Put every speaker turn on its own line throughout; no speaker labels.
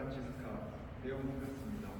간직한 내용 같습니다.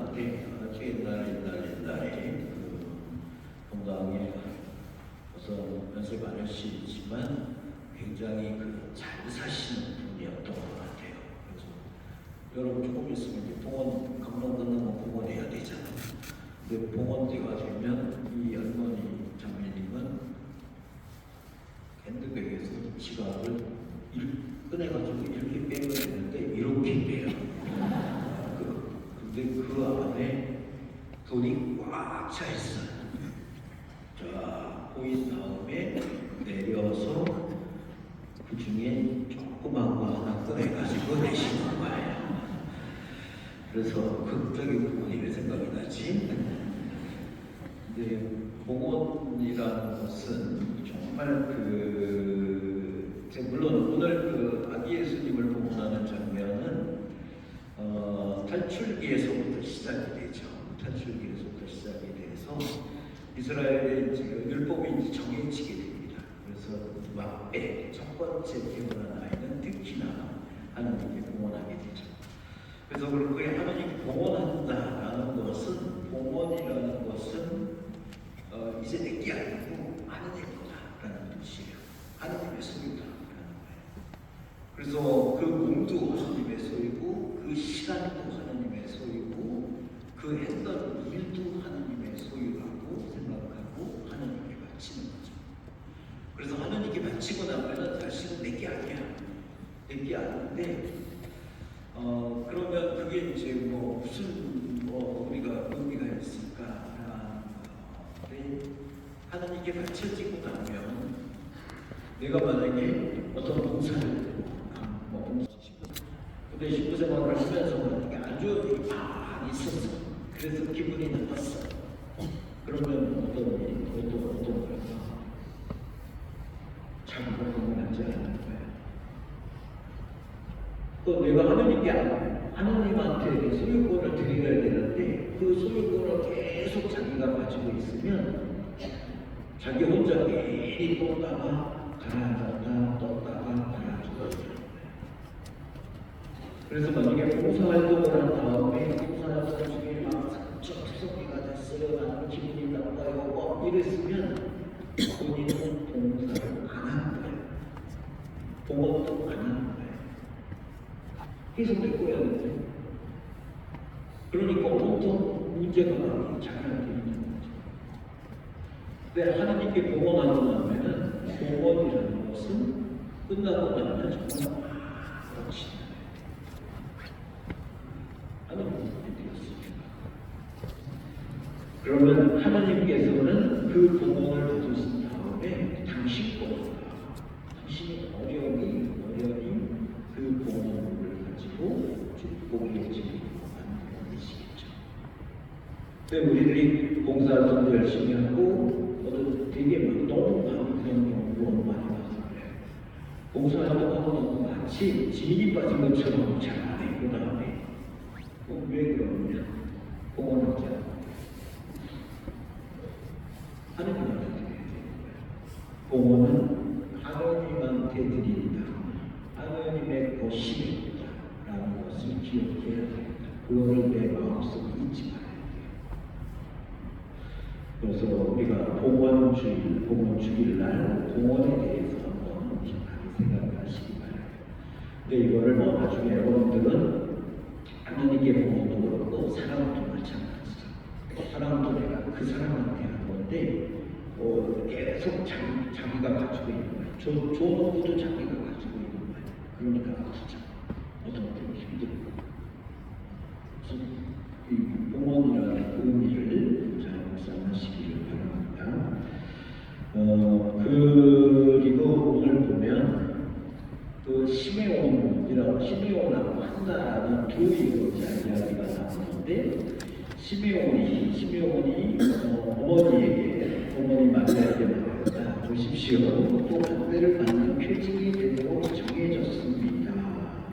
는데 아주 옛날 옛날 옛날에 그 건강에 우선 연세 많으시지만 굉장히 그 잘 사시는 분이었던 것 같아요. 그래서 여러분 조금 있으면 이제 봉원 감론 끝나면 봉원해야 되잖아요. 근데 봉원대가 되면 이 할머니 장모님은 핸드백에서 지갑을 일- 꺼내가지고 이렇게 빼고 있는데 이렇게 빼요. 그, 근데 그 안에 돈이 꽉 차 있어요. 자, 보인 다음에 내려서 그 중에 조그만 거 하나 꺼내가지고 내시는 거예요. 그래서 극적인 부분이 왜 생각이 나지? 근데 봉헌이라는 것은 정말 그, 제 물론 오늘 그 아기 예수님을 봉헌하는 장면은 어, 탈출기에서부터 시작이 되죠. 탈출기에서부터 시작이 돼서 이스라엘의 이제 율법이 정해지게 됩니다. 그래서 막배 첫 번째 태어난 아이는 특히나 하나님께 봉헌하게 되죠. 그래서 그렇게 하나님께 봉헌한다라는 것은 봉헌이라는 것은 어, 이제 내게 아니고 하나님 거다라는 뜻이에요. 하나님의 소유다라는 거예요. 그래서 그 몸도 하나님의 소유고 그 시간도 하나님의 소유고 그 했던 일도 하나님의 소유라고 생각하고 하나님께 바치는 거죠. 그래서 하나님께 바치고 나면은 다시는 내게 아니야. 내게 아닌데 어 그러면 그게 이제 뭐 무슨 뭐 우리가 의미가 있을까? 하나님께 바쳐지고 나면 내가 만약에 어떤 봉사를 아, 뭐 근데 식구 생활을 하면서 이게 일이 막 있었어. 그래서 기분이 나빴어. 그러면 어떤 일이 어떤 어떤 걸까? 자기가 공헌하지 않는 거야. 또 내가 하나님께 안- 하나님한테 소유권을 드려야 되는데 그 소유권을 계속 자기가 가지고 있으면 자기 혼자 괜히 떴다가 가라앉았다 떴다가 가라앉았다 그래서 만약에 봉사활동을 한 다음에 봉사활동 중에 막 상처 투성이가 됐어요 나는 기분이 나빠요 뭐 이랬으면 본인은 봉사를 안 하는 거예요. 봉헌도 안 하는 거예요. 계속 내꺼야 되는데 그러니까 온통 문제가 자기한테 있는 거죠. 근데 하나님께 봉헌하고 나면은 봉헌이라는 것은 끝나고 나면 정말 아무렇지 않아요 하나님께서는 그 공헌을 받으신 다음에 당신 거다. 당신이 어려움이 어려움이 그 공헌을 가지고 축복의 집을 만드시겠죠. 네, 우리들이 봉사활동도 열심히 하고 어떤 되게 막 너무 많은 그런 경우도 많이 봐서 그래요. 봉사활동하고 너무 마치 진이 빠진 것처럼 잘 안 해. 그 다음에 어, 왜 그러느냐? 공헌하자. 하느님한테 드려야 되는 거예요. 공헌은 하느님한테 드립니다. 하느님의 것입니다 라는 것을 기억해야 됩니다. 그거를 내 마음속에 잊지 말아야 돼요. 그래서 우리가 공헌주일, 공헌주일날 공헌에 대해서 한번 깊이 생각하시기 바랍니다. 근데 이거를 뭐 나중에 여러분들은 하나님께 공헌도 그렇고 사랑도 마찬가지죠. 사랑도 내가 그 사람한테 하는 건데 어, 계속 자기, 자기가 가지고 있는 거예요. 저, 것도 자기가 가지고 있는 거예요. 그러니까 아프죠. 어떤 때는 힘들고. 그래서 이 공헌이라는 의미를 잘 묵상하시기를 바랍니다. 어, 그리고 오늘 보면 그 시메온이라고 시메온하고 한나라는 두 여자 이야기가 나오는데 시메온이 시메온이 어, 어머니에게 어머니 마리아에게 보십시오 또 학대를 받는 표징이 되도록 정해졌습니다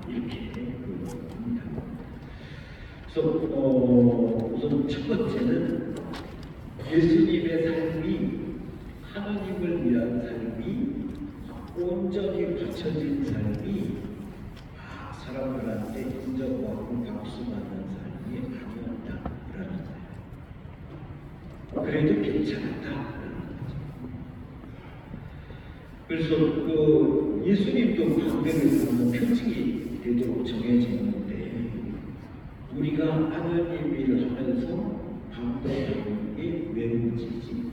이렇게 그 합니다. 그래서 어, 우선 첫 번째는 예수님의 삶이 하나님을 위한 삶이 온전히 바쳐진 삶이 아, 사람들한테 인정받고 박수받는 삶이 아니었다라는 거예요. 그래도 괜찮았다라는 거죠. 그래서 그 예수님도 보는 표징이 되도록 정해졌는데 우리가 하나님 일을 하면서 방법하는 게 외로워지지.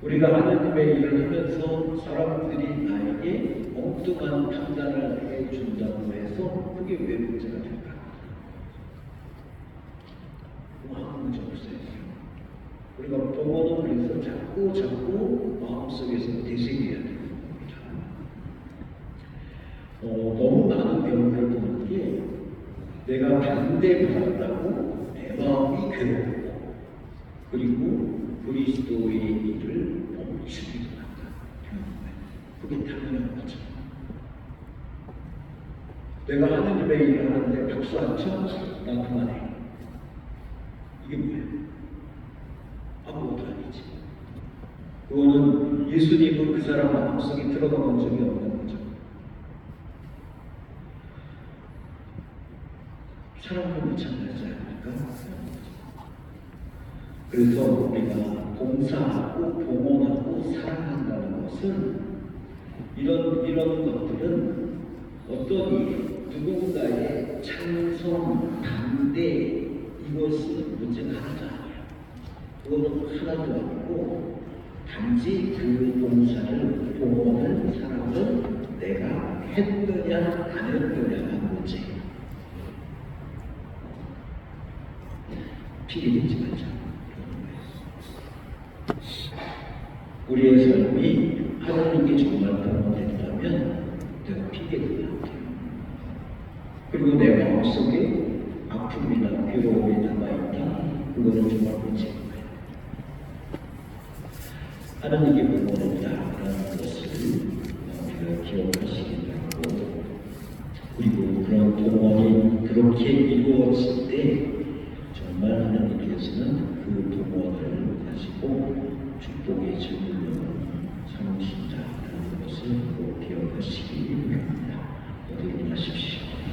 우리가 하나님의 일을 하면서 사람들이 나에게 엉뚱한 판단을 해준다고 해서 그게 왜 문제가 될까? 뭐 아무 문제 없어요. 우리가 보고는 그래서 자꾸 자꾸 마음속에서 되새겨야 되는 겁니다. 어, 너무 많은 배우를 보는 게 내가 반대받았다고 내 마음이 괴롭고 그리고 그리스도의 일을 멈추기도 한다. 그게 당연한 거죠. 내가 하느님의 일을 하는데 박수 안 쳐? 나 그만해. 이게 뭐예요? 아무 것도 아니지. 그거는 예수님은 그 사람 마음속에 들어가 본 적이 없는 거죠. 사람도 마찬가지 아닙니까? 그래서 우리가 봉사하고 봉헌하고 사랑한다는 것은 이런 이런 것들은 어떤 누군가의 찬성 반대 이것은 문제가 아니에요. 그거는 하나도 아니고 단지 그 봉사를 봉헌을 사랑을 내가 했느냐 안 했느냐가 문제예요. 피해되지 말자. 우리의 삶이 하나님께 정말 봉헌됐다면 내가 피해되지 않대요. 그리고 내 마음속에 아픔이나 괴로움이 남아있다. 그거는 정말 거예요. 하나님께 물어봅니다. 라는 것을 어, 우리가 기억하시기를 하고 그리고 그런 동원이 그렇게 이루어질 때 정말 하나님께서는 그 동원을 가지고 축복의 증물로 삼으신다는 것을 꼭 기억하시기 바랍니다. 여러분 하십시오.